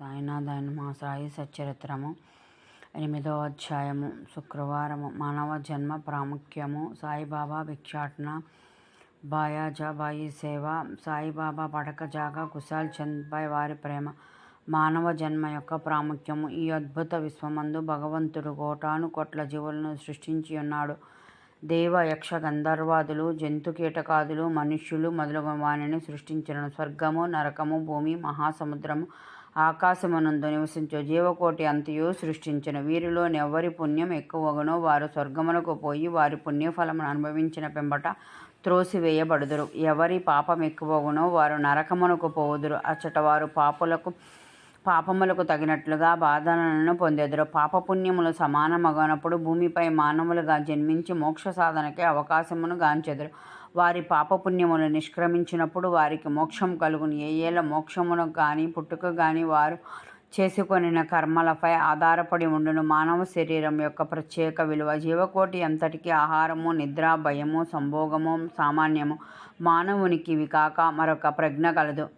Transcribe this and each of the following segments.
సాయినాథాయన మా సాయి సచ్చరిత్రము. ఎనిమిదో అధ్యాయము. శుక్రవారము. మానవ జన్మ ప్రాముఖ్యము. సాయిబాబా భిక్షాటన. బాయాజాబాయి సేవ. సాయిబాబా పడక జాగా కుశాల్ చంద్ వారి ప్రేమ. మానవ జన్మ యొక్క ప్రాముఖ్యము. ఈ అద్భుత విశ్వమందు భగవంతుడు కోటాను కోట్ల జీవులను సృష్టించి ఉన్నాడు. దేవ యక్ష గంధర్వాదులు జంతు కీటకాదులు మనుష్యులు మొదలగు వాణిని సృష్టించిన. స్వర్గము నరకము భూమి మహాసముద్రము ఆకాశమునందు నివసించు జీవకోటి అంతయు సృష్టించిన వీరిలో ఎవరి పుణ్యం ఎక్కువగనో వారు స్వర్గమునకు పోయి వారి పుణ్యఫలమును అనుభవించిన పెంబట త్రోసివేయబడుదురు. ఎవరి పాపం ఎక్కువగునో వారు నరకమునకు పోవుదురు. అచ్చట వారు పాపులకు పాపములకు తగినట్లుగా బాధలను పొందెదరు. పాపపుణ్యములు సమానమగనప్పుడు భూమిపై మానవులుగా జన్మించి మోక్ష సాధనకే అవకాశమును గాంచెదరు. వారి పాపపుణ్యములు నిష్క్రమించినప్పుడు వారికి మోక్షం కలుగును. ఏ ఏళ్ళ మోక్షమును కానీ పుట్టుక కానీ వారు చేసుకొనిన కర్మలపై ఆధారపడి ఉండును. మానవ శరీరం యొక్క ప్రత్యేక విలువ జీవకోటి అంతటికి ఆహారము నిద్ర భయము సంభోగము సామాన్యము మానవునికి ఇవి కాక మరొక ప్రజ్ఞ కలదు.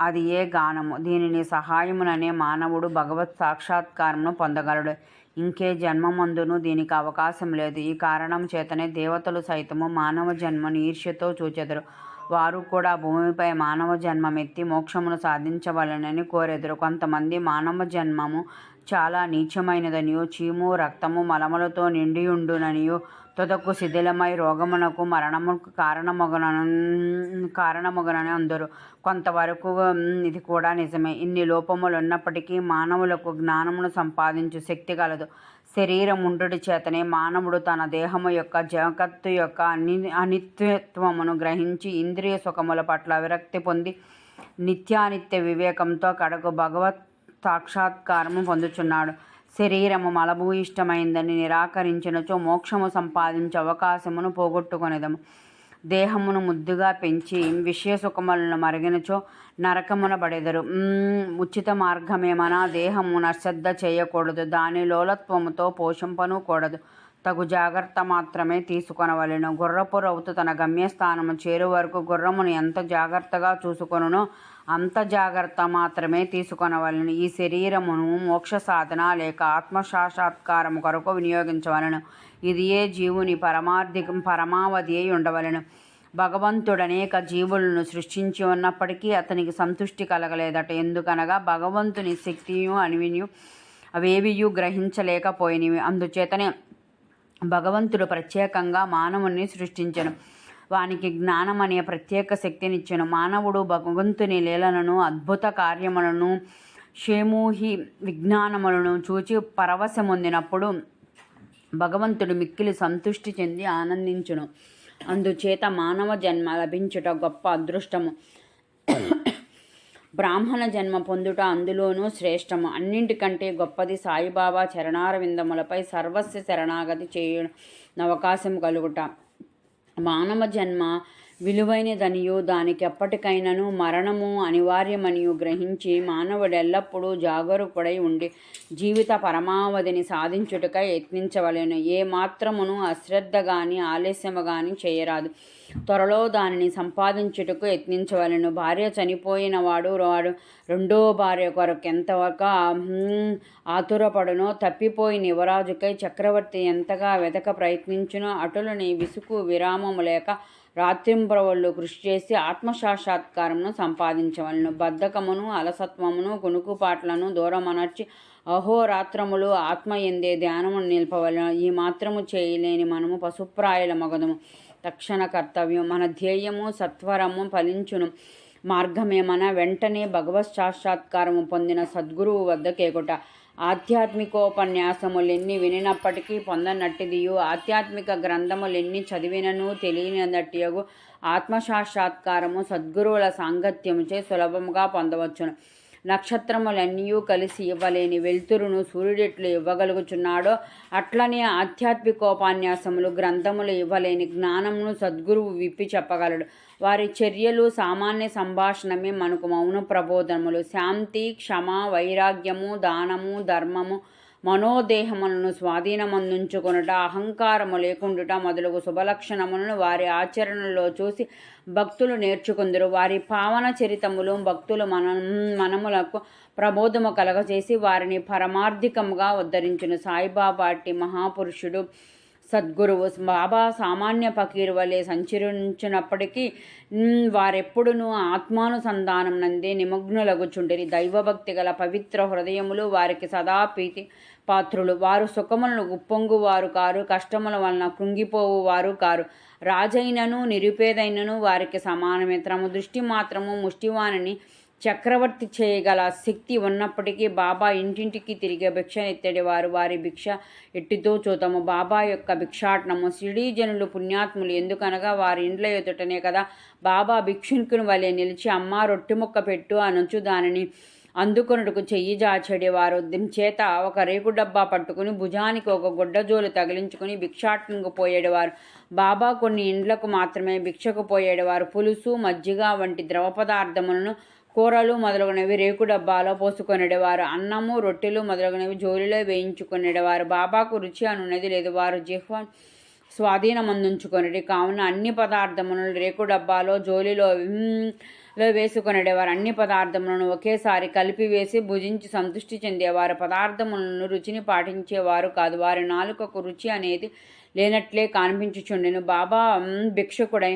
అది ఏ గానము? దీనిని సహాయముననే మానవుడు భగవత్ సాక్షాత్కారమును పొందగలడు. ఇంకే జన్మమందును దీనికి అవకాశం లేదు. ఈ కారణం చేతనే దేవతలు సైతము మానవ జన్మను ఈర్ష్యతో చూచెదరు. వారు కూడా భూమిపై మానవ జన్మమెత్తి మోక్షమును సాధించవలనని కోరెదరు. కొంతమంది మానవ జన్మము చాలా నీచమైనదనియో చీము రక్తము మలములతో నిండియుండుననియో. తుదకు శిథిలమై రోగమునకు మరణముకు కారణమొగన కారణమొగనని అందరు. కొంతవరకు ఇది కూడా నిజమే. ఇన్ని లోపములు ఉన్నప్పటికీ మానవులకు జ్ఞానమును సంపాదించు శక్తి కలదు. శరీరం ఉండుడి చేతనే మానవుడు తన దేహము యొక్క జగత్తు యొక్క అని అనిత్యత్వమును గ్రహించి ఇంద్రియ సుఖముల పట్ల విరక్తి పొంది నిత్యానిత్య వివేకంతో కడకు భగవత్ సాక్షాత్కారము పొందుచున్నాడు. శరీరము మలభూయిష్టమైందని నిరాకరించినచో మోక్షము సంపాదించే అవకాశమును పోగొట్టుకొనిదము. దేహమును ముద్దుగా పెంచి విషయ సుఖములను మరిగినచో నరకమున పడెదరు. ఉచిత మార్గమేమనా? దేహము నశ్రద్ధ చేయకూడదు. దాని లోలత్వముతో పోషింపను కూడదు తగు జాగ్రత్త మాత్రమే తీసుకొనవలెను. గుర్రపు రౌతు తన గమ్యస్థానము చేరు వరకు గుర్రమును ఎంత జాగ్రత్తగా చూసుకొనునో అంత జాగ్రత్త మాత్రమే తీసుకొనవలను. ఈ శరీరమును మోక్ష సాధన లేక ఆత్మసాక్షాత్కారము కొరకు వినియోగించవలను. ఇది ఏ జీవుని పరమార్థికం పరమావధి అయి ఉండవలను. భగవంతుడు అనేక జీవులను సృష్టించి ఉన్నప్పటికీ అతనికి సంతృష్టి కలగలేదట. ఎందుకనగా భగవంతుని శక్తియు అనివినియు అవేవియు గ్రహించలేకపోయినవి. అందుచేతనే భగవంతుడు ప్రత్యేకంగా మానవుణ్ణి సృష్టించను. వానికి జ్ఞానం అనే ప్రత్యేక శక్తినిచ్చెను. మానవుడు భగవంతుని లీలలను అద్భుత కార్యములను షేమూహి విజ్ఞానములను చూచి పరవశమొందినప్పుడు భగవంతుడు మిక్కిలి సంతృష్టి చెంది ఆనందించును. అందుచేత మానవ జన్మ లభించుట గొప్ప అదృష్టము. బ్రాహ్మణ జన్మ పొందుట అందులోనూ శ్రేష్టము. అన్నింటికంటే గొప్పది సాయిబాబా చరణారవిందములపై సర్వస్వ శరణాగతి చేయడం అవకాశం కలుగుట. మానవ జన్మ విలువైనదనియు దానికి ఎప్పటికైనాను మరణము అనివార్యమనియు గ్రహించి మానవుడు ఎల్లప్పుడూ జాగరూకుడై ఉండి జీవిత పరమావధిని సాధించుటకై యత్నించవలను. ఏ మాత్రమును అశ్రద్ధ కానీ ఆలస్యము కానీ చేయరాదు. త్వరలో దానిని సంపాదించుటకు యత్నించవలను. భార్య చనిపోయిన వాడు వాడు రెండో భార్య కొరకు ఎంతవరకు ఆతురపడునో తప్పిపోయిన యువరాజుకై చక్రవర్తి ఎంతగా వెతక ప్రయత్నించునో అటులని విసుకు విరామము లేక రాత్రింబ్రవళ్ళు కృషి చేసి ఆత్మసాక్షాత్కారమును సంపాదించవలను. బద్ధకమును అలసత్వమును గుణుకుపాట్లను దూరమనర్చి అహోరాత్రములు ఆత్మ ఎందే ధ్యానమును నిలపవలను. ఈ మాత్రము చేయలేని మనము పశుప్రాయుల మగదము. తక్షణ కర్తవ్యం. మన ధ్యేయము సత్వరము ఫలించును. మార్గమేమన వెంటనే భగవత్ సాక్షాత్కారము పొందిన సద్గురువు వద్ద కేకుట ఆధ్యాత్మికోపన్యాసములెన్ని వినినప్పటికీ పొందనట్టిదియు. ఆధ్యాత్మిక గ్రంథములెన్ని చదివినను తెలియనట్టియగు ఆత్మసాక్షాత్కారము సద్గురువుల సాంగత్యముచే సులభముగా పొందవచ్చును. నక్షత్రములన్నీ కలిసి ఇవ్వలేని వెలుతురును సూర్యుడెట్లు ఇవ్వగలుగుచున్నాడో అట్లనే ఆధ్యాత్మికోపన్యాసములు గ్రంథములు ఇవ్వలేని జ్ఞానమును సద్గురువు విప్పి చెప్పగలడు. వారి చర్యలు సామాన్య సంభాషణమే మనకు మౌన ప్రబోధనములు. శాంతి క్షమ వైరాగ్యము దానము ధర్మము మనోదేహములను స్వాధీనమందుంచుకొనుట అహంకారము లేకుండుట మొదలగు శుభలక్షణములను వారి ఆచరణలో చూసి భక్తులు నేర్చుకుందరు. వారి పావన చరితములు భక్తులు మన మనములకు ప్రబోధము కలగజేసి వారిని పరమార్థికముగా ఉద్ధరించును. సాయిబాబా అట్టి మహాపురుషుడు సద్గురువు. బాబా సామాన్య పకీర్ వలె సంచరించినప్పటికీ వారెప్పుడునూ ఆత్మానుసంధానం నందే నిమగ్నులగుచుండిరి. దైవభక్తి గల పవిత్ర హృదయములు వారికి సదా ప్రీతి పాత్రులు. వారు సుఖములను ఉప్పొంగువారు కారు కష్టముల వలన కృంగిపోవు వారు కారు. రాజైనను నిరుపేదైనను వారికి సమానమే. దృష్టి మాత్రము ముష్టివాణిని చక్రవర్తి చేయగల శక్తి ఉన్నప్పటికీ బాబా ఇంటింటికి తిరిగే భిక్ష ఎత్తడి వారు వారి భిక్ష ఎట్టితో చూతము? బాబా యొక్క భిక్షాటనము జనులు పుణ్యాత్ములు. ఎందుకనగా వారి ఇండ్ల ఎదుటనే కదా బాబా భిక్షునికుని వలె నిలిచి అమ్మ రొట్టె ముక్క పెట్టు అనొచ్చు దానిని అందుకొనుటకు చెయ్యి జాచెడేవారు. చేత ఒక రేకు డబ్బా పట్టుకుని భుజానికి ఒక గుడ్డజోలు తగిలించుకుని భిక్షాటనకు పోయేడేవారు. బాబా కొన్ని ఇండ్లకు మాత్రమే భిక్షకు పోయేడేవారు. పులుసు మజ్జిగ వంటి ద్రవ పదార్థములను కూరలు మొదలగునవి రేకు డబ్బాలో పోసుకొనేవారు అన్నము రొట్టెలు మొదలగునవి జోలిలో వేయించుకునేవారు బాబాకు రుచి అనున్నది లేదు. వారు జిహ్వ స్వాధీనమందుంచుకొనిది కావున అన్ని పదార్థములను రేకు డబ్బాలో జోలిలో లో వేసుకొనేవారు అన్ని పదార్థములను ఒకేసారి కలిపి వేసి భుజించి సంతృష్టి చెందేవారు. పదార్థములను రుచిని పాటించేవారు కాదు. వారి నాలుకకు రుచి అనేది లేనట్లే కనిపించుచుండెను. బాబా భిక్షకుడై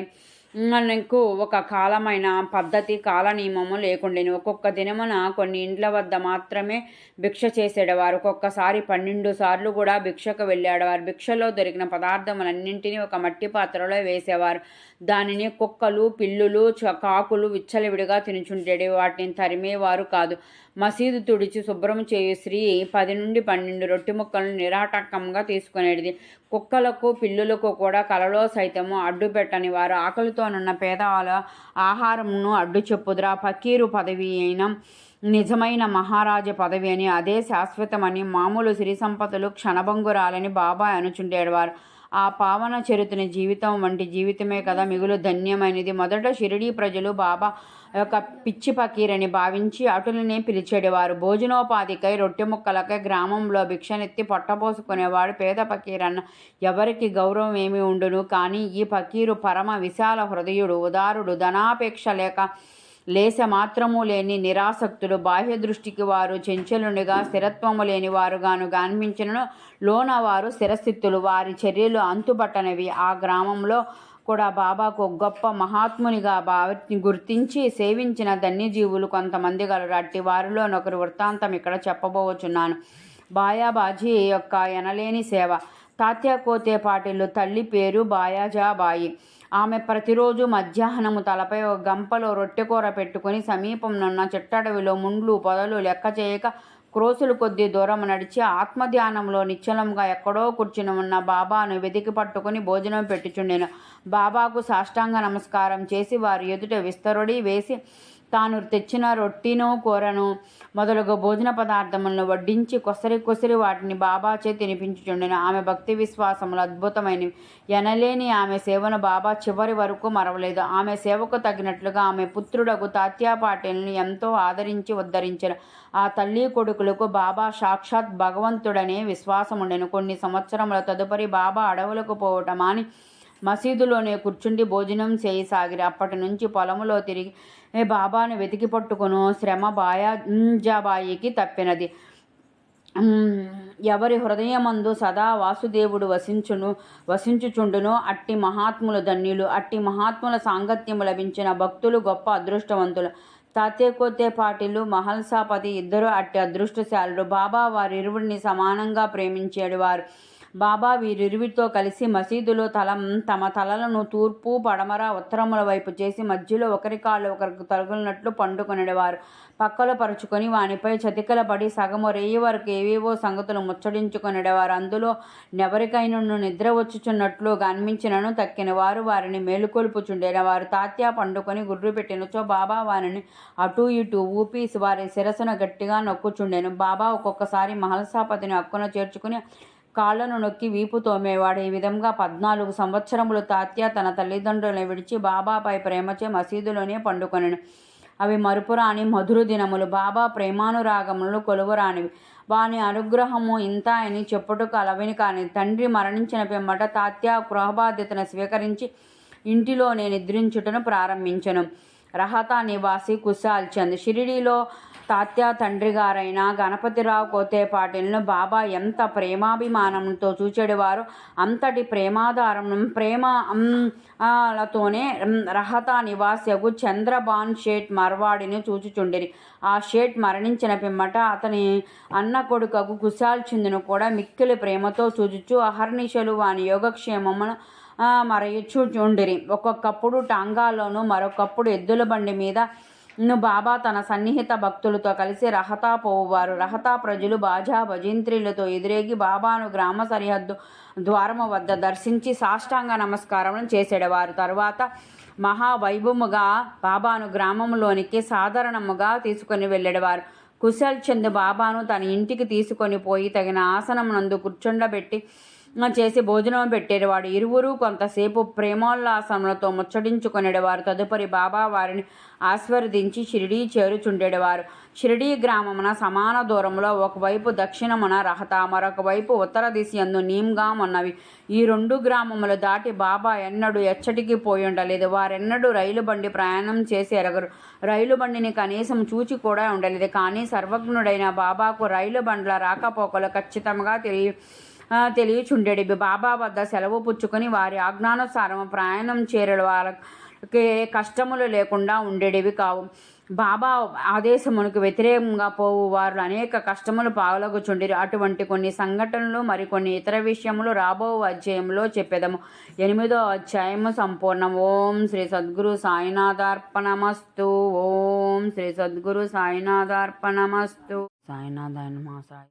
మనకు ఒక కాలమైన పద్ధతి కాల నియమము లేకుండేను. ఒక్కొక్క దినమున కొన్ని ఇండ్ల వద్ద మాత్రమే భిక్ష చేసేటవారు ఒక్కొక్కసారి పన్నెండు సార్లు కూడా భిక్షకు వెళ్ళేవారు భిక్షలో దొరికిన పదార్థములన్నింటినీ ఒక మట్టి పాత్రలో వేసేవారు. దానిని కుక్కలు పిల్లులు కాకులు విచ్చలవిడిగా తినుచుండేవి వాటిని తరిమేవారు కాదు. మసీదు తుడిచి శుభ్రం చేయు స్త్రీ పది నుండి పన్నెండు రొట్టె ముక్కలను నిరాటకంగా తీసుకునేది. కుక్కలకు పిల్లులకు కూడా కలలో సైతము అడ్డు పెట్టని వారు ఆకలితోనున్న పేదవాళ్ళ ఆహారమును అడ్డు చెప్పుదురా. ఫకీరు పదవి అయిన నిజమైన మహారాజ పదవి అని అదే శాశ్వతమని మామూలు సిరి సంపదలు క్షణభంగురాలని బాబాయ్ అనుచుండేవారు ఆ పావన చరిత్రని జీవితం వంటి జీవితమే కదా మిగులు ధన్యమైనది. మొదట షిరిడీ ప్రజలు బాబా ఒక పిచ్చి పకీరని భావించి అటులనే పిలిచేవారు భోజనోపాధికై రొట్టె ముక్కలకై గ్రామంలో భిక్షనెత్తి పొట్టపోసుకునేవాడు పేద పకీరన్న. ఎవరికి గౌరవం ఏమి ఉండును? కానీ ఈ పకీరు పరమ విశాల హృదయుడు ఉదారుడు ధనాపేక్ష లేక లేస మాత్రము లేని నిరాసక్తులు బాహ్య దృష్టికి వారు చెంచలునిగా స్థిరత్వము లేని వారుగాను గాన్మించినను లోన వారు స్థిరస్థితులు. వారి చర్యలు అంతుబట్టనవి ఆ గ్రామంలో కూడా బాబాకు గొప్ప మహాత్మునిగా భావ గుర్తించి సేవించిన ధన్యజీవులు కొంతమంది గలరు. అట్టి వారిలోనొకరు వృత్తాంతం ఇక్కడ చెప్పబోచున్నాను. బాయాబాజీ యొక్క ఎనలేని సేవ. తాత్యా కోతే పాటిల్లు తల్లి పేరు బాయాజాబాయి. ఆమె ప్రతిరోజు మధ్యాహ్నము తలపై ఒక గంపలో రొట్టెకూర పెట్టుకుని సమీపంనున్న చిట్టడవిలో ముండ్లు పొదలు లెక్క చేయక క్రోసులు కొద్ది దూరం నడిచి ఆత్మధ్యానంలో నిశ్చలంగా ఎక్కడో కూర్చుని ఉన్న బాబాను వెతికి పట్టుకుని భోజనం పెట్టుచుండెను. బాబాకు సాష్టాంగ నమస్కారం చేసి వారి ఎదుట విస్తరుడి వేసి తాను తెచ్చిన రొట్టెను కూరను మొదలగు భోజన పదార్థములను వడ్డించి కొసరి కొసరి వాటిని బాబాచే తినిపించుచుండెను. ఆమె భక్తి విశ్వాసములు అద్భుతమైనవి. ఎనలేని ఆమె సేవను బాబా చివరి వరకు మరవలేదు. ఆమె సేవకు తగినట్లుగా ఆమె పుత్రుడకు తాత్యా పాటిల్ని ఎంతో ఆదరించి ఉద్ధరించారు ఆ తల్లి కొడుకులకు బాబా సాక్షాత్ భగవంతుడనే విశ్వాసం ఉండెను కొన్ని సంవత్సరముల తదుపరి బాబా అడవులకు పోవటం అని మసీదులోనే కూర్చుండి భోజనం చేయసాగిరి అప్పటి నుంచి పొలములో తిరిగి బాబాను వెతికి పట్టుకును. శ్రమ బాయాజాబాయికి తప్పినది. ఎవరి హృదయమందు సదా వాసుదేవుడు వసించును వసించుచుండును అట్టి మహాత్ములు ధన్యులు అట్టి మహాత్ముల సాంగత్యము లభించిన భక్తులు గొప్ప అదృష్టవంతులు. తాతేకోతే పాటిలు మహల్సాపతి ఇద్దరు అట్టి అదృష్టశాలుడు బాబా వారిరువురిని సమానంగా ప్రేమించేడు వారు బాబా వీరిరువితో కలిసి మసీదులో తల తమ తలలను తూర్పు పడమర ఉత్తరముల వైపు చేసి మధ్యలో ఒకరి కాళ్ళు ఒకరికి తరుగులినట్లు పండుకొనేవారు పక్కలో పరుచుకొని వానిపై చతికల పడి సగము రేయి వరకు ఏవేవో సంగతులు ముచ్చడించుకునేవారు అందులో నెవరికైనా నిద్ర వచ్చుచున్నట్లు గన్మించినను తక్కిన వారు వారిని మేలుకొల్పుచుండేన వారు తాత్యా పండుకొని గుర్రు పెట్టినచో బాబా వారిని అటు ఇటు ఊపి వారి శిరస్సును గట్టిగా నొక్కుచుండెను. బాబా ఒక్కొక్కసారి మహల్సాపతిని హక్కున చేర్చుకుని కాళ్ళను నొక్కి వీపు తోమేవాడు ఈ విధంగా పద్నాలుగు సంవత్సరములు తాత్య తన తల్లిదండ్రులను విడిచి బాబాపై ప్రేమచే మసీదులోనే పండుకొనెను. అవి మరుపురాని మధుర దినములు. బాబా ప్రేమానురాగములు కొలువురానివి. వాని అనుగ్రహము ఇంత అని చెప్పుటకు అలవిని కాని తండ్రి మరణించిన పిమ్మట తాత్య గృహబాధ్యతను స్వీకరించి ఇంటిలోనే నిద్రించుటను ప్రారంభించను. రహతా నివాసి కుశాల్ చంద్. షిరిడీలో తాత్య తండ్రి గారైన గణపతిరావు కోతేపాటిలను బాబా ఎంత ప్రేమాభిమానంతో చూచెడివారు అంతటి ప్రేమాధారం ప్రేమ లతోనే రహతా చంద్రబాన్ షేట్ మర్వాడిని చూచుచుండిరి. ఆ షేట్ మరణించిన పిమ్మట అతని అన్న కొడుకకు కుశాల్ చంద్ను కూడా మిక్కిలి ప్రేమతో చూచుచు అహర్నిశలు వాని యోగక్షేమమును ఆ, మరయుచుచుండిరి. ఒక్కొక్కప్పుడు టాంగాలోను మరొకప్పుడు ఎద్దుల బండి మీద బాబా తన సన్నిహిత భక్తులతో కలిసి రహతా పోవువారు. రహతా ప్రజలు బాజా భజంత్రీలతో ఎదురేగి బాబాను గ్రామ సరిహద్దు ద్వారము వద్ద దర్శించి సాష్టాంగ నమస్కారం చేసేడవారు. తరువాత మహావైభవముగా బాబాను గ్రామంలోనికి సాధారణముగా తీసుకొని వెళ్ళేవారు కుశల్ చంద్ బాబాను తన ఇంటికి తీసుకొని పోయి తగిన ఆసనం నందు కూర్చుండబెట్టి చేసి భోజనం పెట్టేవాడు. ఇరువురు కొంతసేపు ప్రేమోల్లాసములతో ముచ్చటించుకునేవారు. తదుపరి బాబా వారిని ఆశీర్వదించి షిరిడీ చేరుచుండేవారు. షిరిడీ గ్రామమున సమాన దూరంలో ఒకవైపు దక్షిణమున రహత మరొక వైపు ఉత్తర దిశయందు నీమ్గాం ఉన్నవి. ఈ రెండు గ్రామములు దాటి బాబా ఎన్నడూ ఎచ్చటికి పోయి ఉండలేదు. వారెన్నడూ రైలు బండి ప్రయాణం చేసి ఎరగరు. రైలు బండిని కనీసం చూచి కూడా ఉండలేదు. కానీ సర్వజ్ఞుడైన బాబాకు రైలు బండ్ల రాకపోకలు ఖచ్చితంగా తెలియ తెలియచుండెడి. బాబా వద్ద సెలవు పుచ్చుకొని వారి ఆజ్ఞానుసారం ప్రయాణం చేరడు. వాళ్ళకి కష్టములు లేకుండా ఉండేటివి కావు. బాబా ఆదేశమునకు వ్యతిరేకంగా పోవు. వారు అనేక కష్టములు పాలగుచుండిరి. అటువంటి కొన్ని సంఘటనలు మరికొన్ని ఇతర విషయములు రాబో అధ్యాయంలో చెప్పేదము. ఎనిమిదో అధ్యాయము సంపూర్ణం. ఓం శ్రీ సద్గురు సాయినాథార్పణమస్తు. ఓం శ్రీ సద్గురు సాయినాథార్పణమస్తు. సాయినాథాయన మా సాయి.